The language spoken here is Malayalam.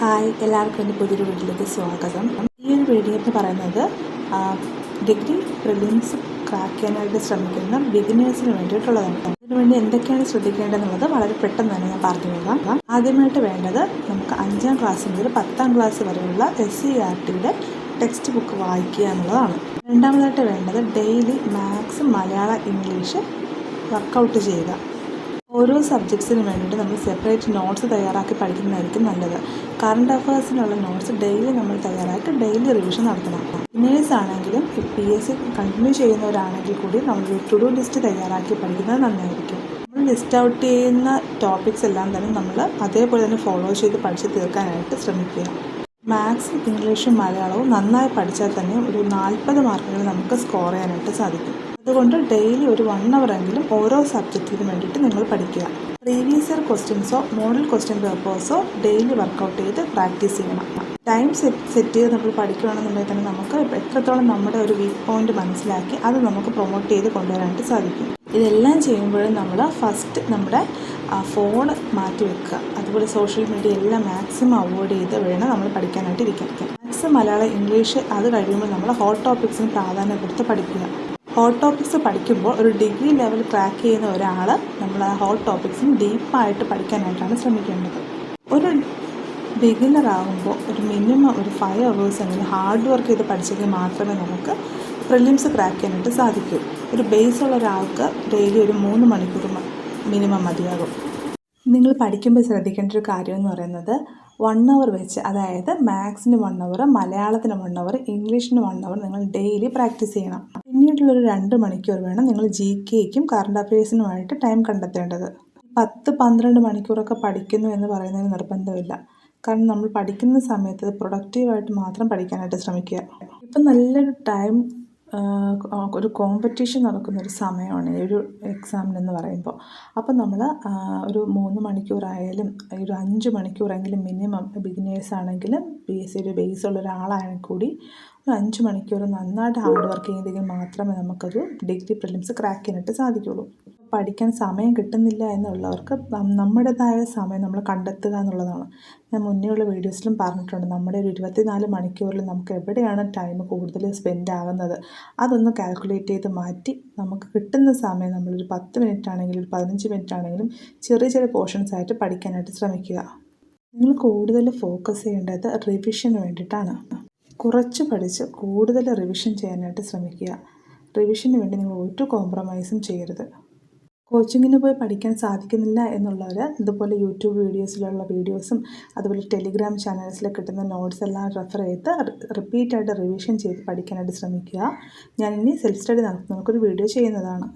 ഹായ് എല്ലാവർക്കും എന്റെ പുതിയൊരു വീട്ടിലേക്ക് സ്വാഗതം. ഈ ഒരു വീഡിയോ എന്ന് പറയുന്നത് ഡിഗ്രി പ്രിലിംസ് ക്രാക്ക് ചെയ്യാനായിട്ട് ശ്രമിക്കുന്ന ബിഗിനേഴ്സിന് വേണ്ടിയിട്ടുള്ളതാണ്. അതിനുവേണ്ടി എന്തൊക്കെയാണ് ശ്രദ്ധിക്കേണ്ടതെന്നുള്ളത് വളരെ പെട്ടെന്ന് തന്നെ ഞാൻ പറഞ്ഞു തരാം. ആദ്യമായിട്ട് വേണ്ടത് നമുക്ക് അഞ്ചാം ക്ലാസ് മുതൽ പത്താം ക്ലാസ് വരെയുള്ള എസ് സി ആർ ടിയുടെ ടെക്സ്റ്റ് ബുക്ക് വായിക്കുക എന്നുള്ളതാണ്. രണ്ടാമതായിട്ട് വേണ്ടത് daily maths Malayalam English workout ചെയ്യുക. ഓരോ സബ്ജക്ട്സിനും വേണ്ടിയിട്ട് നമ്മൾ സെപ്പറേറ്റ് നോട്ട്സ് തയ്യാറാക്കി പഠിക്കുന്നതായിരിക്കും നല്ലത്. കറണ്ട് അഫയേഴ്സിനുള്ള നോട്ട്സ് ഡെയിലി നമ്മൾ തയ്യാറാക്കി ഡെയിലി റിവിഷൻ നടത്തണം. നേഴ്സ് ആണെങ്കിലും പി എസ് സി കണ്ടിന്യൂ ചെയ്യുന്നവരാണെങ്കിൽ കൂടി നമ്മൾ ടു ഡു ലിസ്റ്റ് തയ്യാറാക്കി പഠിക്കുന്നത് നന്നായിരിക്കും. നമ്മൾ ലിസ്റ്റ് ഔട്ട് ചെയ്യുന്ന ടോപ്പിക്സ് എല്ലാം തന്നെ നമ്മൾ അതേപോലെ തന്നെ ഫോളോ ചെയ്ത് പഠിച്ച് തീർക്കാനായിട്ട് ശ്രമിക്കുക. മാത്സും ഇംഗ്ലീഷും മലയാളവും നന്നായി പഠിച്ചാൽ തന്നെ ഒരു നാൽപ്പത് മാർക്കുകൾ നമുക്ക് സ്കോർ ചെയ്യാനായിട്ട് സാധിക്കും. അതുകൊണ്ട് ഡെയിലി ഒരു വൺ അവർ എങ്കിലും ഓരോ സബ്ജക്റ്റിനും വേണ്ടിയിട്ട് നിങ്ങൾ പഠിക്കുക. പ്രീവിയസ് ഇയർ ക്വസ്റ്റ്യൻസോ മോഡൽ ക്വസ്റ്റ്യൻ പേപ്പേഴ്സോ ഡെയിലി വർക്കൗട്ട് ചെയ്ത് പ്രാക്ടീസ് ചെയ്യണം. ടൈം സെറ്റ് സെറ്റ് ചെയ്ത് നമ്മൾ പഠിക്കുകയാണെന്നുണ്ടെങ്കിൽ തന്നെ നമുക്ക് എത്രത്തോളം നമ്മുടെ ഒരു വീക്ക് പോയിന്റ് മനസ്സിലാക്കി അത് നമുക്ക് പ്രൊമോട്ട് ചെയ്ത് കൊണ്ടുവരാനായിട്ട് സാധിക്കും. ഇതെല്ലാം ചെയ്യുമ്പോഴും നമ്മൾ ഫസ്റ്റ് നമ്മുടെ ഫോൺ മാറ്റി വെക്കുക. അതുപോലെ സോഷ്യൽ മീഡിയ എല്ലാം മാക്സിമം അവോയ്ഡ് ചെയ്ത് വേണം നമ്മൾ പഠിക്കാനായിട്ട് ഇരിക്കാൻ. മാത്സ് മലയാളം ഇംഗ്ലീഷ് അത് കഴിയുമ്പോൾ നമ്മൾ ഹോട്ട് ടോപ്പിക്സിന് പ്രാധാന്യം കൊടുത്ത് പഠിക്കുക. ഹോട്ട് ടോപ്പിക്സ് പഠിക്കുമ്പോൾ ഒരു ഡിഗ്രി ലെവൽ ക്രാക്ക് ചെയ്യുന്ന ഒരാൾ നമ്മൾ ആ ഹോട്ട് ടോപ്പിക്സും ഡീപ്പായിട്ട് പഠിക്കാനായിട്ടാണ് ശ്രമിക്കേണ്ടത്. ഒരു ബിഗിനർ ആകുമ്പോൾ ഒരു മിനിമം ഒരു ഫൈവ് അവേഴ്സ് എങ്കിലും ഹാർഡ് വർക്ക് ചെയ്ത് പഠിച്ചെങ്കിൽ മാത്രമേ നമുക്ക് പ്രിലിംസ് ക്രാക്ക് ചെയ്യാനായിട്ട് സാധിക്കൂ. ഒരു ബേസ് ഉള്ള ഒരാൾക്ക് ഡെയിലി ഒരു മൂന്ന് മണിക്കൂർ മിനിമം മതിയാകും. നിങ്ങൾ പഠിക്കുമ്പോൾ ശ്രദ്ധിക്കേണ്ട ഒരു കാര്യം എന്ന് പറയുന്നത് വൺ അവർ വെച്ച് അതായത് മാത്സിന് വൺ അവർ മലയാളത്തിന് വൺ അവർ ഇംഗ്ലീഷിന് വൺ അവർ നിങ്ങൾ ഡെയിലി പ്രാക്ടീസ് ചെയ്യണം. പിന്നീടുള്ളൊരു രണ്ട് മണിക്കൂർ വേണം നിങ്ങൾ ജി കെക്കും കറണ്ട് അഫയേഴ്സിനുമായിട്ട് ടൈം കണ്ടെത്തേണ്ടത്. പത്ത് പന്ത്രണ്ട് മണിക്കൂറൊക്കെ പഠിക്കുന്നു എന്ന് പറയുന്നതിന് നിർബന്ധമില്ല. കാരണം നമ്മൾ പഠിക്കുന്ന സമയത്ത് പ്രൊഡക്റ്റീവായിട്ട് മാത്രം പഠിക്കാനായിട്ട് ശ്രമിക്കുക. ഇപ്പം നല്ലൊരു ടൈം ഒരു കോമ്പറ്റീഷൻ നടക്കുന്ന ഒരു സമയമാണ് ഈ ഒരു എക്സാമിനെന്ന് പറയുമ്പോൾ അപ്പം നമ്മൾ ഒരു മൂന്ന് മണിക്കൂറായാലും ഒരു അഞ്ച് മണിക്കൂറെങ്കിലും മിനിമം ബിഗിനേഴ്സ് ആണെങ്കിലും പി എസ് സിയുടെ ബേസ് ഉള്ള ഒരാളാണെങ്കിൽ കൂടി ഒരു അഞ്ച് മണിക്കൂർ നന്നായിട്ട് ഹാർഡ് വർക്ക് ചെയ്തെങ്കിൽ മാത്രമേ നമുക്കൊരു ഡിഗ്രി പ്രിലിംസ് ക്രാക്ക് ചെയ്യാനായിട്ട് സാധിക്കുകയുള്ളൂ പഠിക്കാൻ സമയം കിട്ടുന്നില്ല എന്നുള്ളവർക്ക് നമ്മുടേതായ സമയം നമ്മൾ കണ്ടെത്തുക എന്നുള്ളതാണ്. ഞാൻ മുന്നേയുള്ള വീഡിയോസിലും പറഞ്ഞിട്ടുണ്ട് നമ്മുടെ ഒരു ഇരുപത്തിനാല് മണിക്കൂറിൽ നമുക്ക് എവിടെയാണ് ടൈം കൂടുതൽ സ്പെൻഡ് ആകുന്നത്? അതൊന്ന് കാൽക്കുലേറ്റ് ചെയ്ത് മാറ്റി നമുക്ക് കിട്ടുന്ന സമയം നമ്മളൊരു പത്ത് മിനിറ്റ് ആണെങ്കിലും ഒരു പതിനഞ്ച് മിനിറ്റ് ആണെങ്കിലും ചെറിയ ചെറിയ പോർഷൻസ് ആയിട്ട് പഠിക്കാനായിട്ട് ശ്രമിക്കുക. നിങ്ങൾ കൂടുതൽ ഫോക്കസ് ചെയ്യേണ്ടത് റിവിഷന് വേണ്ടിയിട്ടാണ്. കുറച്ച് പഠിച്ച് കൂടുതൽ റിവിഷൻ ചെയ്യാനായിട്ട് ശ്രമിക്കുക. റിവിഷന് വേണ്ടി നിങ്ങൾ ഒരു കോംപ്രമൈസും ചെയ്യരുത്. കോച്ചിങ്ങിന് പോയി പഠിക്കാൻ സാധിക്കുന്നില്ല എന്നുള്ളവർ ഇതുപോലെ യൂട്യൂബ് വീഡിയോസിലുള്ള വീഡിയോസും അതുപോലെ ടെലിഗ്രാം ചാനൽസിൽ കിട്ടുന്ന നോട്ട്സ് എല്ലാം റെഫർ ചെയ്ത് റിപ്പീറ്റായിട്ട് റിവിഷൻ ചെയ്ത് പഠിക്കാനായിട്ട് ശ്രമിക്കുക. ഞാനിനി സെൽഫ് സ്റ്റഡി നടത്തുന്നവർക്കൊരു വീഡിയോ ചെയ്യുന്നതാണ്.